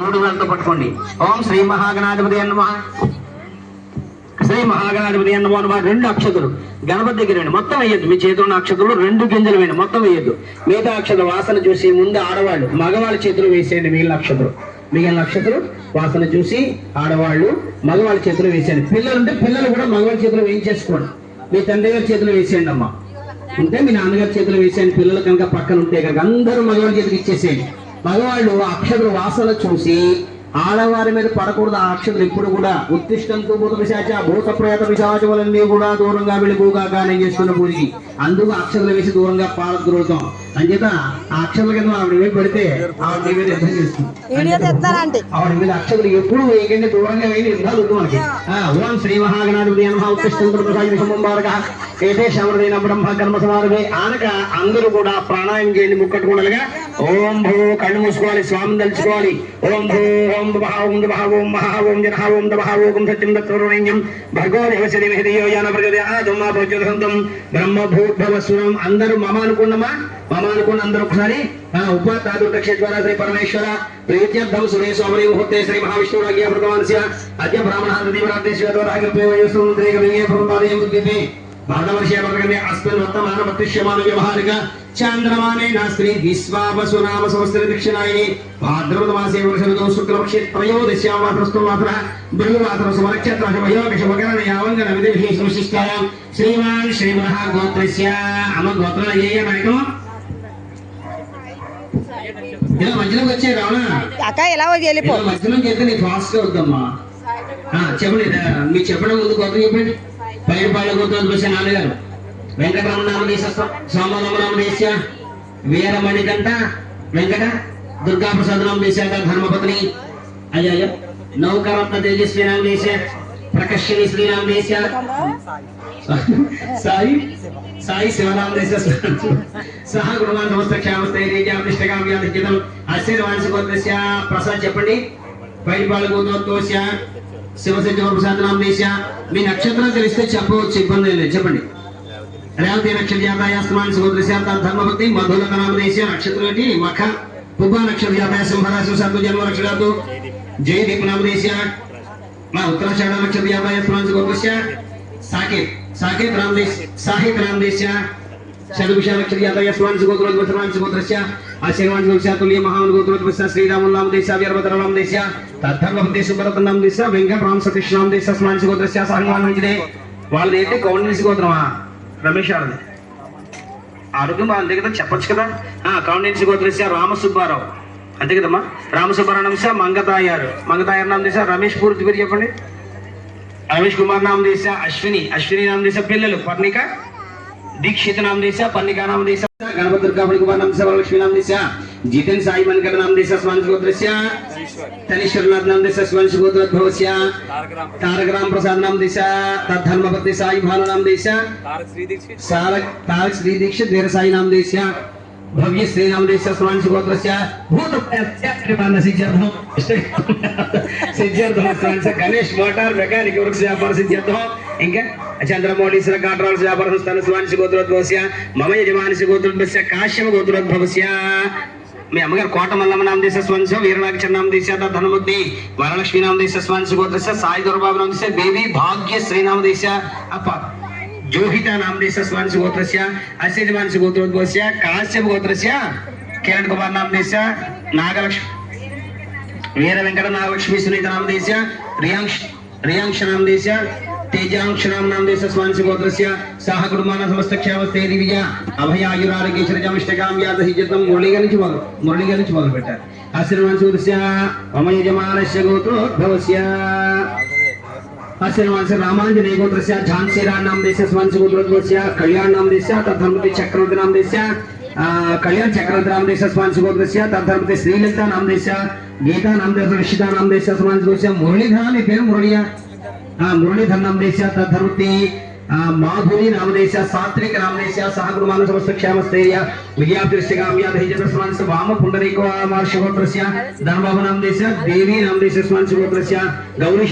మూడు వేలతో పట్టుకోండి. ఓం శ్రీ మహాగణాధిపతి అన్నమ. శ్రీ మహాగణాధిపతి అన్నమో అనమా రెండు అక్షతులు. గణపతి దగ్గర వేయండి మొత్తం వేయద్దు. మీ చేతిలో ఉన్న అక్షతులు రెండు గింజలు వేయండి. మొత్తం వేయద్దు. మిగతా అక్షత వాసన చూసి ముందు ఆడవాళ్ళు. మగవాళ్ళ చేతులు వేసేయండి మిగిలిన అక్షతులు. మిగిలిన నక్షత్రం వాసన చూసి ఆడవాళ్ళు మగవాళ్ళ చేతులు వేసేయండి. పిల్లలు ఉంటే పిల్లలు కూడా మగవాళ్ళ చేతులు వేయించేసుకోండి. మీ తండ్రి గారి చేతులు వేసేయండి అమ్మ. ఉంటే మీ నాన్నగారి చేతులు వేసేయండి. పిల్లలు కనుక పక్కన ఉంటే కనుక అందరూ మగవాళ్ళ చేతికి ఇచ్చేసేయండి. మగవాళ్ళు ఆ అక్షతుల వాసన చూసి ఆడవారి మీద పడకూడదు ఆ అక్షతులు ఎప్పుడు కూడా. ఉత్తిష్టంతో భూత పిశాచ భూత ప్రేత పిశాచములన్నీ కూడా దూరంగా వెళ్ళిపోగా నేను చేస్తున్న పూజకి. అందుకు అక్షతులు వేసి దూరంగా పారద్రోతాం అంచేత ఆ అక్షతుల కింద ఆవిడ మీద పెడితే ఆవిడ మీద యుద్ధం చేస్తుంది. ఆవిడ మీద అక్షతులు ఎప్పుడు వేయకండి దూరంగా వేయండి యుద్ధాలు వద్దు మనకి. ఓం శ్రీ మహాగణాధిపతి నమః. ఉత్తిష్టంతో ప్రసాద ఏతే శమరదైన బ్రహ్మ కర్మ సమారమే ఆనక అందరూ కూడా ప్రాణాయామం చేయండి ముక్కట్టుకుండలుగా ఓం భూ కళ్ళు మూసుకోవాలి స్వామిని తలుచుకోవాలి. ఓం భూ ఓం దుః ఓం దుః ఓం మహా ఓం జన ఓం దభ ఓం సత్యం దత్తవరణ్యం భగవో దేవశది విహిదియో యాన ప్రగతి ఆదమ్మ ప్రచోదనంతం బ్రహ్మ భూద్భవస్వరం అందరూ మమ అనుకున్నమా? మమ అనుకున్న అందరూ ఒకసారి ఆ, శ్రీ పరమేశ్వర ప్రీత్యర్థం సురేశ్ అమరీ ముహూర్తే శ్రీ మహావిష్ణురాజ్ఞ ప్రతమానస్య అద్య బ్రాహ్మణ దీవరాత్రి శ్వేతవరాగ్రపేయం భారతవర్షే వర్గమే అస్మిన్ వర్తమాన ప్రతిష్యమాన వ్యవహారిక చాంద్రమానే నాస్త్రి విశ్వావసు నామ సంవత్సర దక్షిణాయని భాద్రపద మాసే వర్షరుతో శుక్లపక్షే త్రయోదశ్యాం మాత్రస్తో మాత్ర బృహమాత్ర సుమనక్షత్ర శుభయోగ శుభకరణ యావంగన విదేశీ సంశిష్టాయాం శ్రీమాన్ శ్రీమహ గోత్రస్య అమ్మ గోత్రం అయ్యే నాయకం ఇలా మధ్యలోకి వచ్చే రావణ అక్క ఎలా వెళ్ళిపో మధ్యలోకి వెళ్తే ఫాస్ట్ చెప్పండి మీరు చెప్పడం ముందు గోత్రం చెప్పండి పైరుపాళ్ళ గోత్రం చూసే నాన్నగారు. వెంకటరమణామదేశ సోమనామదేశ వీరమణికంట వెంకట దుర్గాప్రసాద్ నామ దేశ ధర్మపత్ని. అయ్యా అయ్యా. నౌకరత్న తేజస్వి నామ దేశ ప్రకర్షిణి శ్రీరామ దేశ సాయి సాయి శివనామ దేశ సహ గురువాన్ సమస్త క్షేమస్థైర్యాధిష్టకామ్యాధితం అశ్చర్యవాంశ గోత్రస్య ప్రసాద్ చెప్పండి. పైపాల గోత్రోత్వస్య శివసత్య దేశ మీ నక్షత్రం తెలిస్తే చెప్పవచ్చు ఇబ్బంది లేదు. చెప్పండి. రేవతి నక్షత్ర జాతాయాస్తమాన్ సహోదరస్య ధర్మభక్తి మధులత నామ దేశ నక్షత్రం ఏంటి? మఖ పుబ్బ నక్షత్ర జాతాయ సింహరాశి సాధు జన్మ నక్షత్రాలు జయదీప్ నామ దేశ మా ఉత్తరాషాఢ నక్షత్ర జాతాయాస్తమాన్ సహోదరస్య సాకేత్ సాకేత్ రామ్ దేశ్ సాహిత్ రామ్ దేశ శతభిష నక్షత్ర జాతాయ స్వాన్ సహోదరోద్వసమాన్ సహోదరస్య ఆశీర్వాన్ సహోదరస్య తుల్య మహాన్ గోత్రోద్వస శ్రీరాముల నామ దేశ వీరభద్ర నామ దేశ తద్ధర్మభక్తి సుభరత నామ దేశ వెంకట రామ సతీష్ నామ దేశ స్మాన్ సహోదరస్య సహంగాన్ విజయే వాళ్ళది ఏంటి? కౌండిన్స్ గోత్రమా? రమేష్ ఆడది. ఆరోగ్యం బాగుంది కదా చెప్పొచ్చు కదా. ఆ కౌండిన్స్ గోత్రస్య రామసుబ్బారావు. అంతే కదమ్మా. రామసుబ్బారావు నామ మంగతాయారు. మంగతాయారు నామ దేశ రమేష్ పూర్తి పేరు చెప్పండి. రమేష్ కుమార్ నామ దేశ అశ్విని. అశ్విని నామ దేశ పిల్లలు పర్ణిక దీక్షిత నామ దేశ పర్ణిక నామ దేశ గణపతి దుర్గా కుమార్ నామ దేశ వరలక్ష్మి నామ దేశ జితేన్ సాయి మన్కర నామ దేశ స్వాంశ గోత్రస్య తనిశ్వరనాథ్ నామ దేశ స్వాంశ గోత్రోద్భవస్య తారక రామ ప్రసాద్ నామ దేశ తద్ధర్మపతి సాయి భాను నామ దేశ సారక్ తారక్ శ్రీ దీక్షిత్ వీర సాయి నామ దేశ భవ్య శ్రీ నామ దేశ స్వాంశ గోత్రస్య భూత కృపాన సిద్ధ్యర్థం సిద్ధ్యర్థం స్వాంశ గణేష్ మోటార్ మెకానిక్ వృక్ష వ్యాపార సిద్ధ్యర్థం ఇంకా చంద్రమౌళీశ్వర కాట్రాల్స్ వ్యాపార సంస్థాన స్వాంశ గోత్రోద్భవస్య మమ యజమానిసి గోత్రోద్భవస్య కాశ్యమ గోత్రోద్భవస్య మీ అమ్మగారు కోట మల్లమ్మ నామ దేశ స్వంశ వీరనాక్షర నామ దేశ ధనుమతి వరలక్ష్మి నామ దేశ స్వంశ గోత్రస్య సాయి దుర్బాబు నామ దేశ బేబీ భాగ్య శ్రీ నామ దేశ. అప్ప జోహిత నామ దేశ స్వంశ గోత్రస్య అశ్వతి మానస గోత్రోద్భవస్య కాశ్యప గోత్రస్య కిరణ్ కుమార్ నామ దేశ నాగలక్ష్మి వీర వెంకట నాగలక్ష్మి సునీత నామ దేశ రియాంక్ష రియాంక్ష నామ దేశ తేజాంక్ష నామ నామ దేశ స్వాంశ గోత్రస్య సహ కుటుంబాన సమస్త క్షేమస్తే విజయ అభయ ఆయురారోగ్య శ్రజామిష్టకామ్యాదహిజతం మురళిగా నుంచి మొదలు మురళిగా నుంచి మొదలు పెట్టారు ఆశీర్వాన్ సూర్య మమ యజమానస్య గోత్రోద్భవస్య ఆశీర్వాన్ రామాంజనేయ గోత్రస్య ఝాన్సీ రాణ్ నామ దేశ స్వాంశ గోత్రోద్భవస్య కళ్యాణ్ నామ దేశ తద్ధర్మతి చక్రవర్తి నామ దేశ ఆ, కళ్యాణ్ చక్రవర్తి నామ దేశ స్వాంశ గోత్రస్య తద్ధర్మతి శ్రీలలిత నామ దేశ గీతా నామ దేశ రిషిత నామ దేశ స్వాంశ గోత్రస్య మురళీధర నీ मुरलीधर नामदेश तद्धरुति माधुरी नामदेश सात्विक नामदेश सहगुरुमान समस्त क्षेमस्थैर्य विद्याप्तिष्टिकाम्या धैर्यतस्मान स वाम पुण्डरीको महर्षिगोत्रस्य धर्मभवनामदेश देवी नामदेश गौरी